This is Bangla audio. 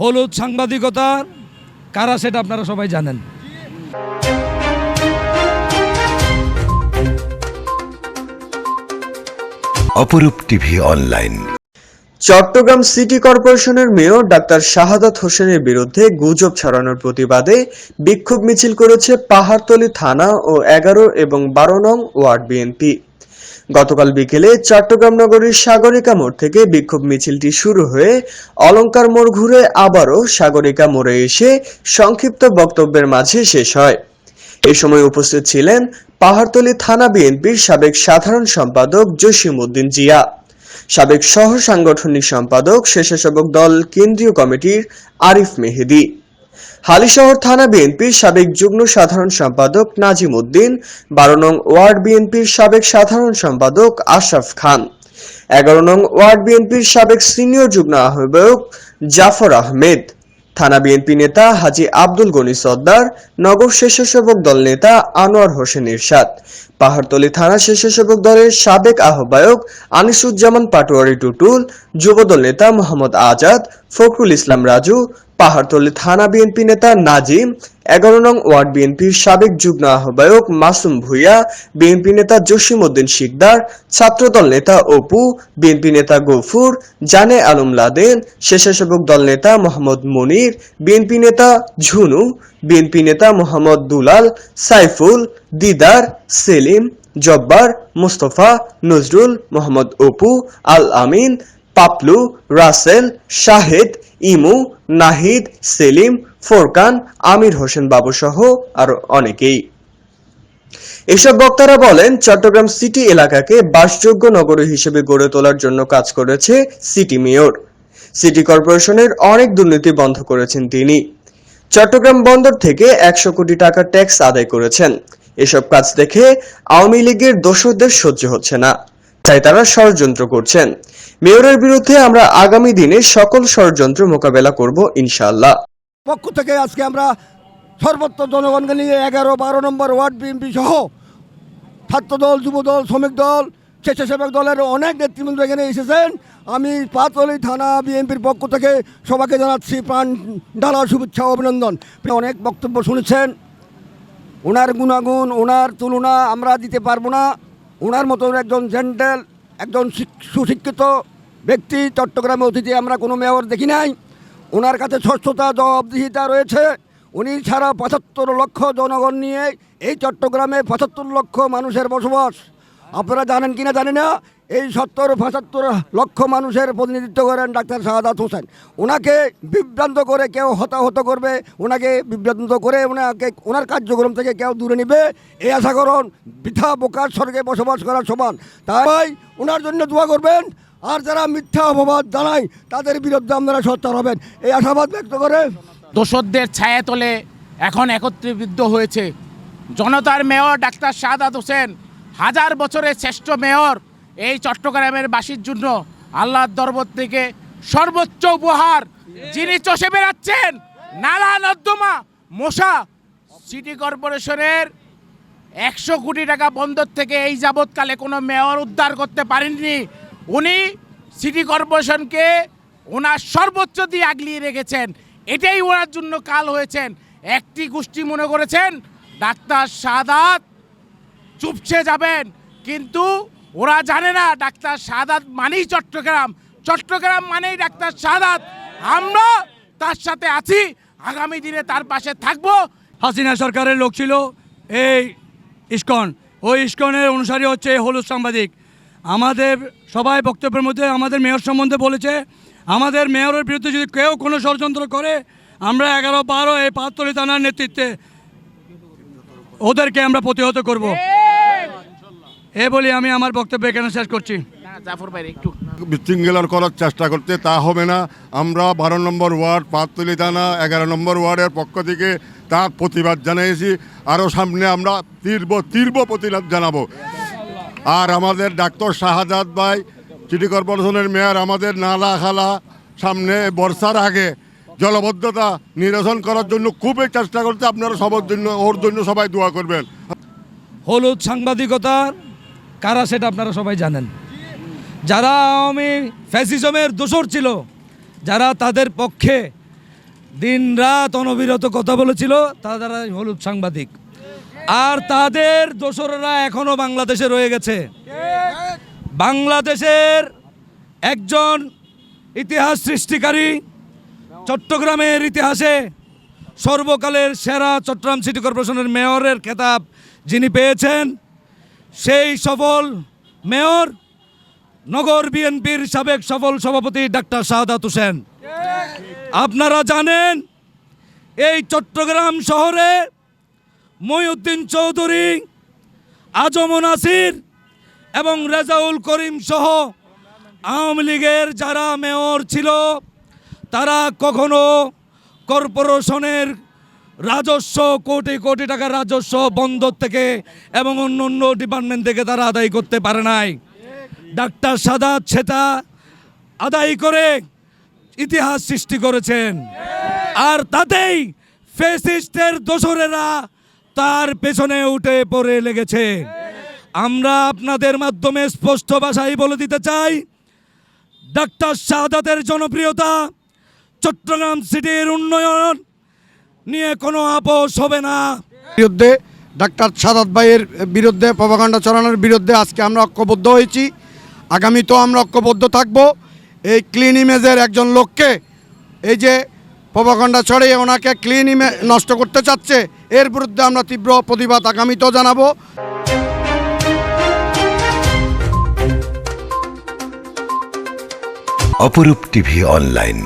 হলুদ সাংবাদিকতার কারা সেটা আপনারা সবাই জানেন। অপরূপ টিভি অনলাইন। চট্টগ্রাম সিটি কর্পোরেশনের মেয়র ডাক্তার শাহাদাত হোসেনের বিরুদ্ধে গুজব ছড়ানোর প্রতিবাদে বিক্ষোভ মিছিল করেছে পাহাড়তলী থানা ও এগারো এবং বারো নং ওয়ার্ড বিএনপি। গতকাল বিকেলে চট্টগ্রাম নগরীর সাগরিকা মোড় থেকে বিক্ষোভ মিছিলটি শুরু হয়ে অলঙ্কার মোড় ঘুরে আবারও সাগরিকা মোড়ে এসে সংক্ষিপ্ত বক্তব্যের মাঝে শেষ হয়। এ সময় উপস্থিত ছিলেন পাহাড়তলী থানা বিএনপির সাবেক সাধারণ সম্পাদক জসিম উদ্দিন জিয়া, সাবেক সহ সাংগঠনিক সম্পাদক, স্বেচ্ছাসেবক দল, কেন্দ্রীয় কমিটির আরিফ মেহেদি। হালিশহর থানা বিএনপির সাবেক যুগ্ম সাধারণ সম্পাদক নাজিম উদ্দিন, বারো নং ওয়ার্ড বিএনপির সাবেক সাধারণ সম্পাদক আশরাফ খান, এগারো নং ওয়ার্ড বিএনপির সাবেক সিনিয়র যুগ্ম আহ্বায়ক জাফর আহমেদ, থানা বিএনপি নেতা হাজি আব্দুল গনি সর্দার, নগর স্বেচ্ছাসেবক দল নেতা আনোয়ার হোসেন ইরশাদ, পাহাড়তলী থানা স্বেচ্ছাসেবক দলের সাবেক আহ্বায়ক আনিসুজ্জামান পাটোয়ারি টুটুল, যুবদল নেতা মোহাম্মদ আজাদ, ফখরুল ইসলাম রাজু পাহাড়তলী থানা বিএনপি নেতা নাজিম, এগারো নং ওয়ার্ড বিএনপির সাবেক যুগ্ম আহ্বায়ক মাসুম ভুইয়া, বিএনপি নেতা জসিম উদ্দিন শিকদার, ছাত্রদল নেতা অপু, বিএনপি নেতা গফুর, জানে আলম লাদেন, স্বেচ্ছাসেবক দল নেতা মোহাম্মদ মনির, বিএনপি নেতা ঝুনু, বিএনপি নেতা মোহাম্মদ দুলাল, সাইফুল, দিদার, সেলিম, জব্বার, মুস্তফা, নজরুল, মোহাম্মদ অপু, আল আমিন পাপলু, রাসেল, শাহেদ, ইমু, নাহিদ, সেলিম, ফোরকান, আমির হোসেন বাবু সহ আরও অনেকেই। এসব বক্তারা বলেন, চট্টগ্রাম সিটি এলাকাকে বাসযোগ্য নগরী হিসেবে গড়ে তোলার জন্য কাজ করেছে সিটি মেয়র। সিটি কর্পোরেশনের অনেক দুর্নীতি বন্ধ করেছেন তিনি। চট্টগ্রাম বন্দর থেকে একশো কোটি টাকা ট্যাক্স আদায় করেছেন। এসব কাজ দেখে আওয়ামী লীগের দোষরদের সহ্য হচ্ছে না। তাই তারা ষড়যন্ত্র করছেন। মেয়রের বিরুদ্ধে আমরা আগামী দিনে সকল ষড়যন্ত্র মোকাবেলা করব, ইনশাআল্লাহ। পক্ষ থেকে আজকে আমরা সর্বত্র জনগণকে নিয়ে এগারো, বারো নম্বর ওয়ার্ড বিএনপি সহ ছাত্রদল, যুবদল, শ্রমিক দল, স্বেচ্ছাসেবক দলের অনেক নেতৃবৃন্দ এখানে এসেছেন। আমি পাতলি থানা বিএনপির পক্ষ থেকে সবাইকে জানাচ্ছি প্রাণ ডালা শুভেচ্ছা অভিনন্দন। অনেক বক্তব্য শুনেছেন। ওনার গুণাগুণ, ওনার তুলনা আমরা দিতে পারব না। ওনার মতো একজন জেন্টেল, একজন সুশিক্ষিত ব্যক্তি চট্টগ্রামে অতিথি আমরা কোনো মেয়র দেখি নাই। ওনার কাছে স্বচ্ছতা, জবাবদিহিতা রয়েছে। উনি ছাড়া পঁচাত্তর লক্ষ জনগণ নিয়ে এই চট্টগ্রামে পঁচাত্তর লক্ষ মানুষের বসবাস। আপনারা জানেন কিনা জানি না, এই সত্তর, পঁচাত্তর লক্ষ মানুষের প্রতিনিধিত্ব করেন ডাক্তার শাহাদাত হোসেন। ওনাকে বিভ্রান্ত করে কেউ হতাহত করবে, ওনাকে বিভ্রান্ত করে ওনাকে, ওনার কার্যক্রম থেকে কেউ দূরে নিবে এই আশা করুন বৃথা বোকার স্বর্গে বসবাস করার সমান। তাই ওনার জন্য দোয়া করবেন আর যারা মিথ্যা অপবাদ জানায়, তাদের বিরুদ্ধে আপনারা সচ্চার হবেন। এই আশাবাদ ব্যক্ত করে দোসরদের ছায়াতলে এখন একত্রিবদ্ধ হয়েছে। জনতার মেয়র ডাক্তার শাহাদাত হোসেন, হাজার বছরের শ্রেষ্ঠ মেয়র এই চট্টগ্রামের বাসীর জন্য আল্লাহর দরবত থেকে সর্বোচ্চ উপহার। যিনি চষে বেড়াচ্ছেন, নালা নর্দমা, মশা, সিটি কর্পোরেশনের একশো কোটি টাকা বন্দর থেকে এই যাবৎকালে কোনো মেয়র উদ্ধার করতে পারেননি। উনি সিটি কর্পোরেশনকে ওনার সর্বোচ্চ দিয়ে আগলিয়ে রেখেছেন। এটাই ওনার জন্য কাল হয়েছেন। একটি গোষ্ঠী মনে করেছেন, ডাক্তার সাদাত চুপসে যাবেন। কিন্তু ওরা জানে না, ডাক্তার সাদাত মানেই চট্টগ্রাম। চট্টগ্রাম মানেই ডাক্তার সাদাত। আমরা তার সাথে আছি। আগামী দিনে তার পাশে থাকব। হাসিনা সরকারের লোক ছিল এই ইস্কন। ওই ইস্কনের অনুসারী হচ্ছে হলুদ সাংবাদিক। আমাদের সবাই বক্তব্যের মধ্যে আমাদের মেয়র সম্বন্ধে বলেছে আমাদের মেয়রের বিরুদ্ধে যদি কেউ কোনো ষড়যন্ত্র করে আমরা এগারো বারো এই পাঁচতলি থানার নেতৃত্বে ওদেরকে আমরা প্রতিহত করব। এ বলি আমি আমার বক্তব্য এখানে শেষ করছি। জাফর বিশৃঙ্খলার করার চেষ্টা করতে তা হবে না। আমরা বারো নম্বর ওয়ার্ড পাঁচতলি থানা এগারো নম্বর ওয়ার্ডের পক্ষ থেকে তার প্রতিবাদ জানিয়েছি। আরও সামনে আমরা তীব্র তীব্র প্রতিবাদ জানাব। আর আমাদের ডাক্তার শাহাদাত ভাই সিটি কর্পোরেশনের মেয়র, আমাদের নালা খালা, সামনে বর্ষার আগে জলবদ্ধতা নিরসন করার জন্য খুবই চেষ্টা করতে আপনারা সবার জন্য, ওর জন্য সবাই দোয়া করবেন। হলুদ সাংবাদিকতার কারা সেটা আপনারা সবাই জানেন। যারা আওয়ামী ফ্যাসিজমের দোসর ছিল, যারা তাদের পক্ষে দিন রাত অনবিরত কথা বলেছিল, তারা হলুদ সাংবাদিক। আর তাদের দোসররা এখনও বাংলাদেশে রয়ে গেছে। বাংলাদেশের একজন ইতিহাস সৃষ্টিকারী চট্টগ্রামের ইতিহাসে সর্বকালের সেরা চট্টগ্রাম সিটি কর্পোরেশনের মেয়রের খেতাব যিনি পেয়েছেন, সেই সফল মেয়র, নগর বিএনপির সাবেক সফল সভাপতি ডাক্তার শাহাদাত হোসেন। আপনারা জানেন, এই চট্টগ্রাম শহরে মহিউদ্দিন চৌধুরী আজম নাসির এবং রেজাউল করিম সহ আওয়ামী লীগের যারা মেয়র ছিল, তারা কখনো কর্পোরেশনের রাজস্ব, কোটি কোটি টাকার রাজস্ব বন্দর থেকে এবং অন্য অন্য ডিপার্টমেন্ট থেকে তারা আদায় করতে পারে নাই। ডাক্তার সাদাত সেটা আদায় করে ইতিহাস সৃষ্টি করেছেন। আর তাতেই ফেসিস্টের দোসরেরা তার পেছনে উঠে পড়ে লেগেছে। আমরা আপনাদের মাধ্যমে স্পষ্ট ভাষায় বলে দিতে চাই, ডাক্তার শাহাদাতের জনপ্রিয়তা চট্টগ্রাম সিটির উন্নয়ন নিয়ে কোনো আপোষ হবে না। বিরুদ্ধে ডাক্তার সাদাত ভাইয়ের বিরুদ্ধে প্রভাকাণ্ডা চড়ানোর বিরুদ্ধে আজকে আমরা ঐক্যবদ্ধ হয়েছি। আগামীতেও আমরা ঐক্যবদ্ধ থাকব। এই ক্লিন ইমেজের একজন লোককে, এই যে প্রভাকাণ্ডা ছড়িয়ে ওনাকে ক্লিন নষ্ট করতে চাচ্ছে, এর বিরুদ্ধে আমরা তীব্র প্রতিবাদ আগামীতেও জানাব। অপরূপ টিভি অনলাইন।